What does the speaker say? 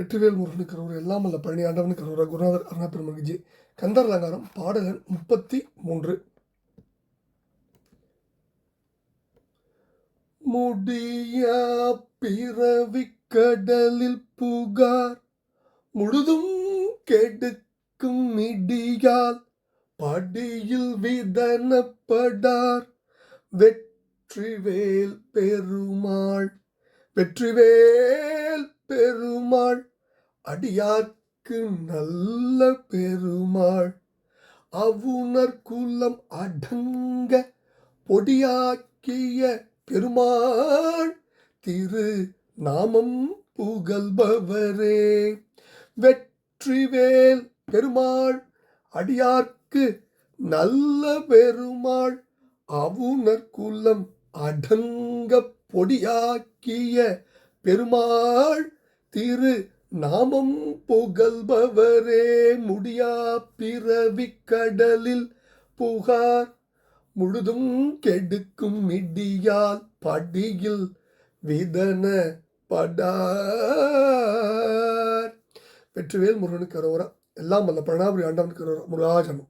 வெற்றிவேல் முருகனுக்கு கரோர் எல்லாம் அல்ல பழனி ஆண்டவனுக்கு கரோரா குருநாதர் அருணாபெருமகிஜி கந்தர் அலங்காரம் பாடகன் முப்பத்தி மூன்று முடியா பிறவி கடலில் புகார் முழுதும் கெடுக்கும் மிடியால் படியில் விதனப்படார். வெற்றிவேல் பெருமாள் வெற்றிவேல் பெருமாள் அடியார்க்கு நல்ல பெருமாள். அவுணர் குலம் அடங்க பொடியாக்கிய பெருமாள். திரு நாமம் புகழ்பவரே. வெற்றிவேல் பெருமாள் அடியார்க்கு நல்ல பெருமாள். அவுணர் குலம் அடங்க பொடியாக்கிய பெருமாள். திரு நாமம் புகழ்பவரே முடியா பிறவி கடலில் புகார். முழுதும் கெடுக்கும் மிடியால் படியில் விதன படார். வெற்றிவேல் முருகனுக்கு அரோரா. எல்லாம் அல்ல. பிரணாபுரி ஆண்டவனுக்கு அரோரா. முருகாஜனம்.